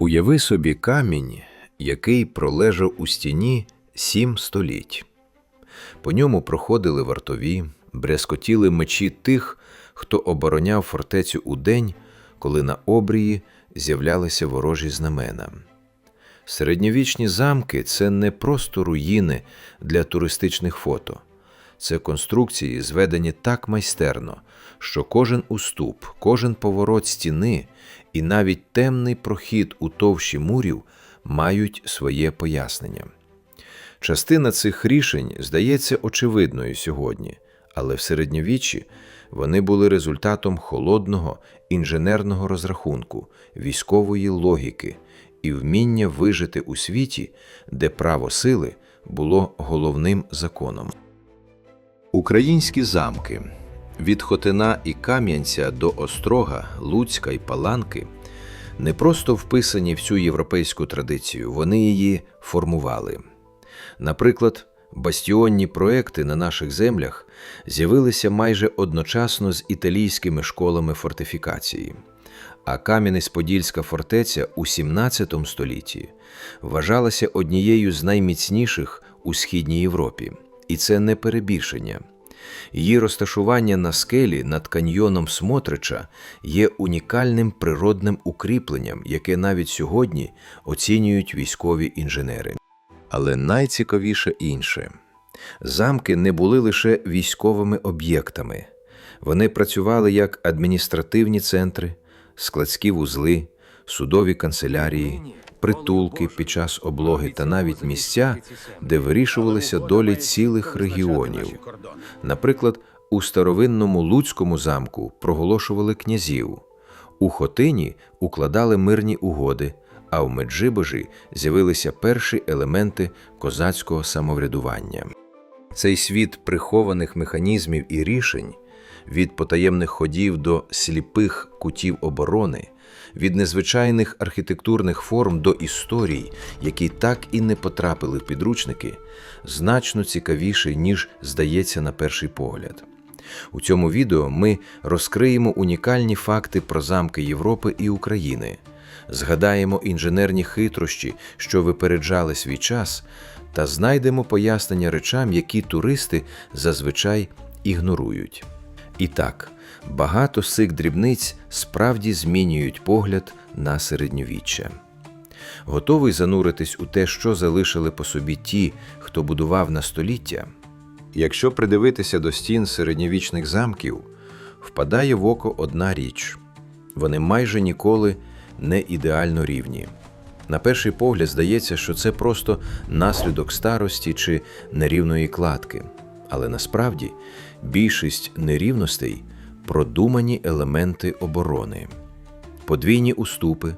Уяви собі камінь, який пролежав у стіні сім століть. По ньому проходили вартові, брязкотіли мечі тих, хто обороняв фортецю у день, коли на обрії з'являлися ворожі знамена. Середньовічні замки це не просто руїни для туристичних фото. Це конструкції, зведені так майстерно, що кожен уступ, кожен поворот стіни і навіть темний прохід у товщі мурів мають своє пояснення. Частина цих рішень здається очевидною сьогодні, але в середньовіччі вони були результатом холодного інженерного розрахунку, військової логіки і вміння вижити у світі, де право сили було головним законом. Українські замки від Хотина і Кам'янця до Острога, Луцька і Паланки не просто вписані в цю європейську традицію, вони її формували. Наприклад, бастіонні проекти на наших землях з'явилися майже одночасно з італійськими школами фортифікації. А Кам'янець-Подільська фортеця у 17 столітті вважалася однією з найміцніших у східній Європі, і це не перебільшення. Її розташування на скелі над каньйоном Смотрича є унікальним природним укріпленням, яке навіть сьогодні оцінюють військові інженери. Але найцікавіше інше замки не були лише військовими об'єктами, вони працювали як адміністративні центри, складські вузли, судові канцелярії, притулки під час облоги та навіть місця, де вирішувалися долі цілих регіонів. Наприклад, у старовинному Луцькому замку проголошували князів, у Хотині укладали мирні угоди, а в Меджибожі з'явилися перші елементи козацького самоврядування. Цей світ прихованих механізмів і рішень від потаємних ходів до сліпих кутів оборони, від незвичайних архітектурних форм до історій, які так і не потрапили в підручники, значно цікавіший, ніж здається на перший погляд. У цьому відео ми розкриємо унікальні факти про замки Європи і України, згадаємо інженерні хитрощі, що випереджали свій час, та знайдемо пояснення речам, які туристи зазвичай ігнорують. І так, багато з цих дрібниць справді змінюють погляд на середньовіччя. Готовий зануритись у те, що залишили по собі ті, хто будував на століття. Якщо придивитися до стін середньовічних замків, впадає в око одна річ вони майже ніколи не ідеально рівні. На перший погляд здається, що це просто наслідок старості чи нерівної кладки, але насправді більшість нерівностей продумані елементи оборони, подвійні уступи,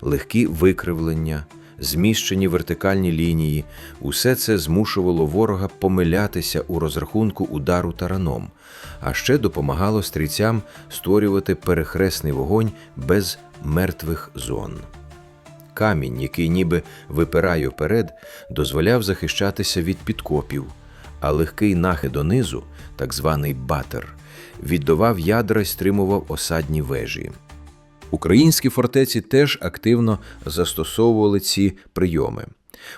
легкі викривлення, зміщені вертикальні лінії, усе це змушувало ворога помилятися у розрахунку удару тараном, а ще допомагало стрільцям створювати перехресний вогонь без мертвих зон. Камінь, який ніби випирає вперед, дозволяв захищатися від підкопів, а легкий нахи донизу, так званий батер, віддавав ядра й стримував осадні вежі. Українські фортеці теж активно застосовували ці прийоми.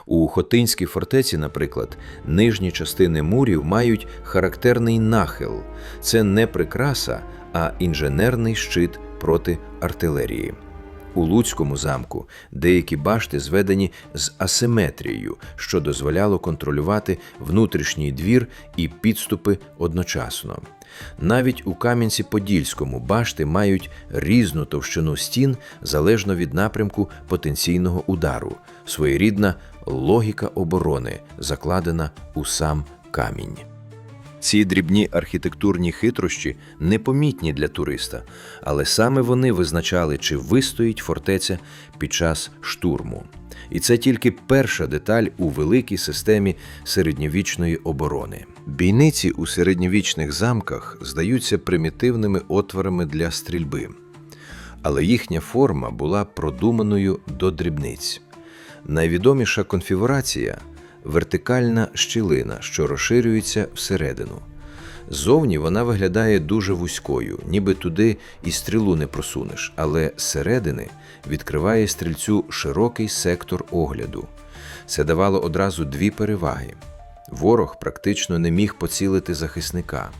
У Хотинській фортеці, наприклад, нижні частини мурів мають характерний нахил. Це не прикраса, а інженерний щит проти артилерії. У Луцькому замку деякі башти зведені з асиметрією, що дозволяло контролювати внутрішній двір і підступи одночасно. Навіть у Кам'янці-Подільському башти мають різну товщину стін залежно від напрямку потенційного удару, своєрідна логіка оборони, закладена у сам камінь. Ці дрібні архітектурні хитрощі непомітні для туриста, але саме вони визначали, чи вистоїть фортеця під час штурму. І це тільки перша деталь у великій системі середньовічної оборони. Бійниці у середньовічних замках здаються примітивними отворами для стрільби, але їхня форма була продуманою до дрібниць. Найвідоміша конфігурація вертикальна щілина, що розширюється всередину. Зовні вона виглядає дуже вузькою, ніби туди і стрілу не просунеш, але зсередини відкриває стрільцю широкий сектор огляду. Це давало одразу дві переваги. Ворог практично не міг поцілити захисника.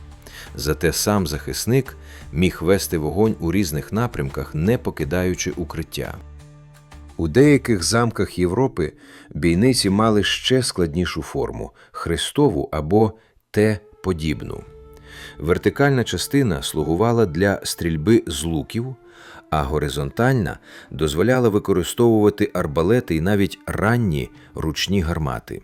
Зате сам захисник міг вести вогонь у різних напрямках, не покидаючи укриття. У деяких замках Європи бійниці мали ще складнішу форму хрестову або Т-подібну. Вертикальна частина слугувала для стрільби з луків, а горизонтальна дозволяла використовувати арбалети і навіть ранні ручні гармати.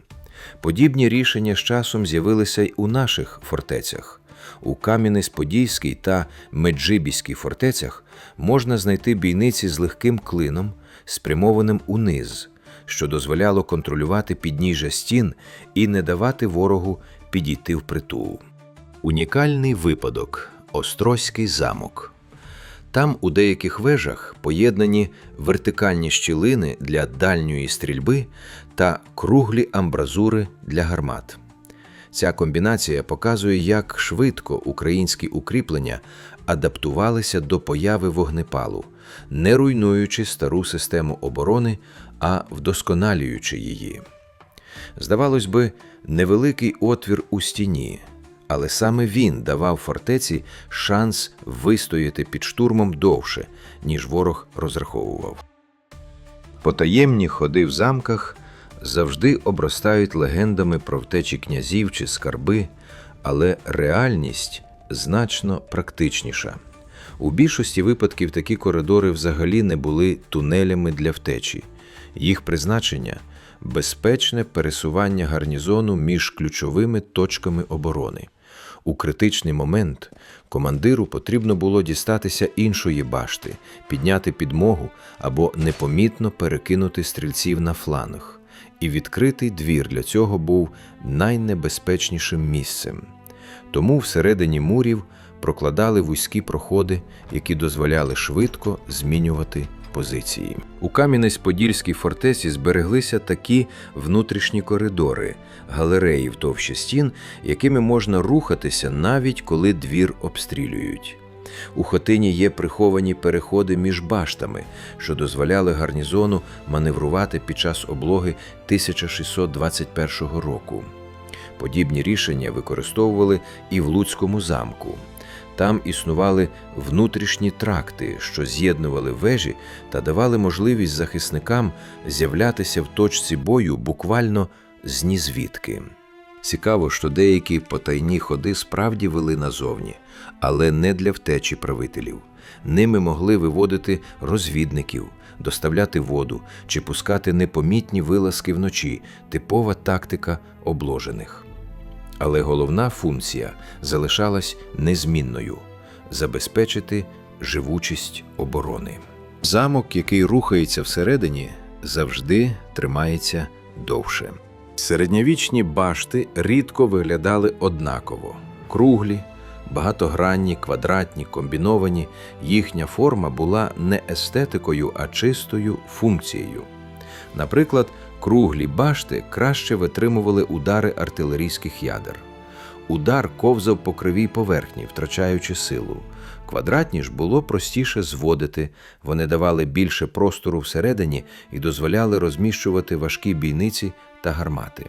Подібні рішення з часом з'явилися й у наших фортецях. У Кам'янець-Подільській та Меджибіській фортецях можна знайти бійниці з легким клином, спрямованим униз, що дозволяло контролювати підніжжя стін і не давати ворогу підійти впритул. Унікальний випадок Острозький замок. Там у деяких вежах поєднані вертикальні щілини для дальньої стрільби та круглі амбразури для гармат. Ця комбінація показує, як швидко українські укріплення адаптувалися до появи вогнепалу, не руйнуючи стару систему оборони, а вдосконалюючи її. Здавалось би, невеликий отвір у стіні, але саме він давав фортеці шанс вистояти під штурмом довше, ніж ворог розраховував. Потаємні ходи в замках завжди обростають легендами про втечі князів чи скарби, але реальність значно практичніша. У більшості випадків такі коридори взагалі не були тунелями для втечі. Їх призначення безпечне пересування гарнізону між ключовими точками оборони. У критичний момент командиру потрібно було дістатися іншої башти, підняти підмогу або непомітно перекинути стрільців на фланг. І відкритий двір для цього був найнебезпечнішим місцем. Тому всередині мурів прокладали вузькі проходи, які дозволяли швидко змінювати позиції. У Кам'янець-Подільській фортеці збереглися такі внутрішні коридори, галереї в товщі стін, якими можна рухатися навіть коли двір обстрілюють. У хатині є приховані переходи між баштами, що дозволяли гарнізону маневрувати під час облоги 1621 року. Подібні рішення використовували і в Луцькому замку. Там існували внутрішні тракти, що з'єднували вежі та давали можливість захисникам з'являтися в точці бою буквально з нізвідки. Цікаво, що деякі потайні ходи справді вели назовні, але не для втечі правителів. Ними могли виводити розвідників, доставляти воду чи пускати непомітні вилазки вночі, типова тактика обложених. Але головна функція залишалась незмінною забезпечити живучість оборони. Замок, який рухається всередині, завжди тримається довше. Середньовічні башти рідко виглядали однаково: круглі, багатогранні, квадратні, комбіновані. Їхня форма була не естетикою, а чистою функцією. Наприклад, круглі башти краще витримували удари артилерійських ядер. Удар ковзав по кривій поверхні, втрачаючи силу. Квадратні ж було простіше зводити, вони давали більше простору всередині і дозволяли розміщувати важкі бійниці та гармати.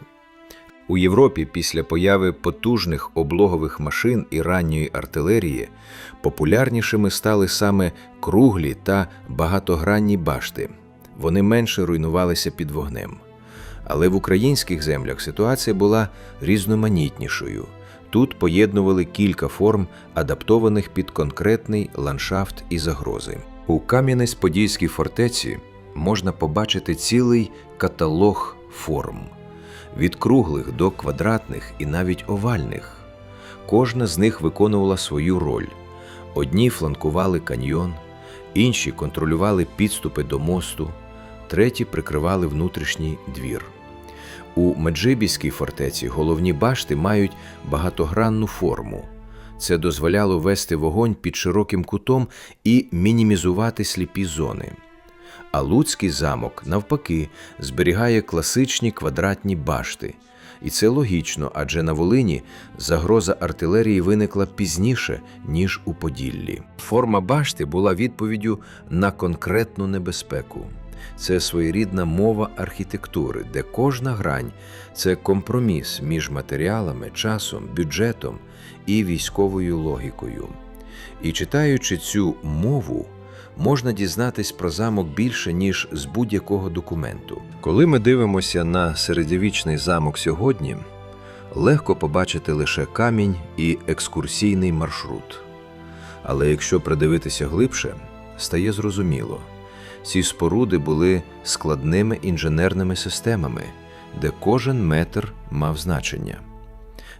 У Європі після появи потужних облогових машин і ранньої артилерії популярнішими стали саме круглі та багатогранні башти. Вони менше руйнувалися під вогнем. Але в українських землях ситуація була різноманітнішою. Тут поєднували кілька форм, адаптованих під конкретний ландшафт і загрози. У Кам'янець-Подільській фортеці можна побачити цілий каталог форм від круглих до квадратних і навіть овальних. Кожна з них виконувала свою роль. Одні фланкували каньйон, інші контролювали підступи до мосту, треті прикривали внутрішній двір. У Меджибіській фортеці головні башти мають багатогранну форму. Це дозволяло вести вогонь під широким кутом і мінімізувати сліпі зони. А Луцький замок, навпаки, зберігає класичні квадратні башти. І це логічно, адже на Волині загроза артилерії виникла пізніше, ніж у Поділлі. Форма башти була відповіддю на конкретну небезпеку. Це своєрідна мова архітектури, де кожна грань це компроміс між матеріалами, часом, бюджетом і військовою логікою. І читаючи цю мову, можна дізнатись про замок більше, ніж з будь-якого документу. Коли ми дивимося на середньовічний замок сьогодні, легко побачити лише камінь і екскурсійний маршрут. Але якщо придивитися глибше, стає зрозуміло, ці споруди були складними інженерними системами, де кожен метр мав значення.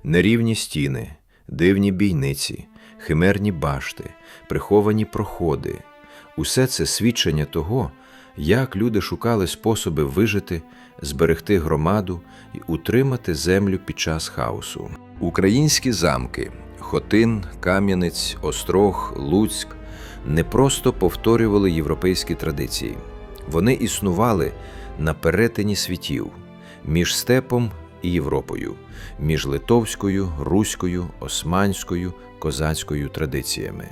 Нерівні стіни, дивні бійниці, химерні башти, приховані проходи усе це свідчення того, як люди шукали способи вижити, зберегти громаду і утримати землю під час хаосу. Українські замки Хотин, Кам'янець, Острог, Луцьк не просто повторювали європейські традиції, вони існували на перетині світів між степом і Європою, між литовською, руською, османською, козацькою традиціями.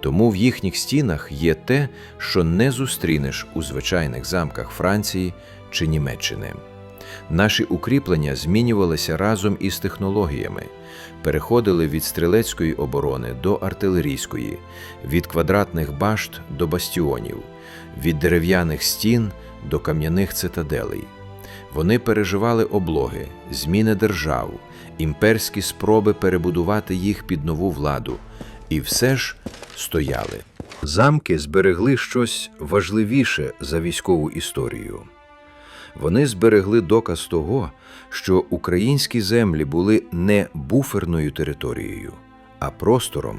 Тому в їхніх стінах є те, що не зустрінеш у звичайних замках Франції чи Німеччини. Наші укріплення змінювалися разом із технологіями, переходили від стрілецької оборони до артилерійської, від квадратних башт до бастіонів, від дерев'яних стін до кам'яних цитаделей. Вони переживали облоги, зміни держав, імперські спроби перебудувати їх під нову владу, і все ж стояли. Замки зберегли щось важливіше за військову історію. Вони зберегли доказ того, що українські землі були не буферною територією, а простором,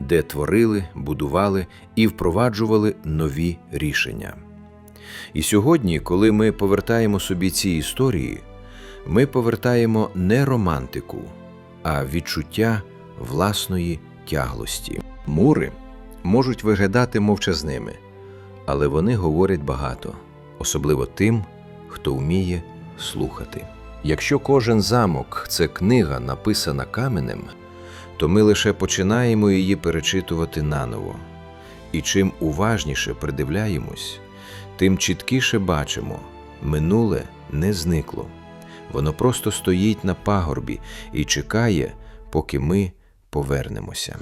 де творили, будували і впроваджували нові рішення. І сьогодні, коли ми повертаємо собі ці історії, ми повертаємо не романтику, а відчуття власної тяглості. Мури можуть виглядати мовчазними, але вони говорять багато, особливо тим, хто вміє слухати. Якщо кожен замок це книга, написана каменем, то ми лише починаємо її перечитувати наново. І чим уважніше придивляємось, тим чіткіше бачимо, минуле не зникло. Воно просто стоїть на пагорбі і чекає, поки ми повернемося.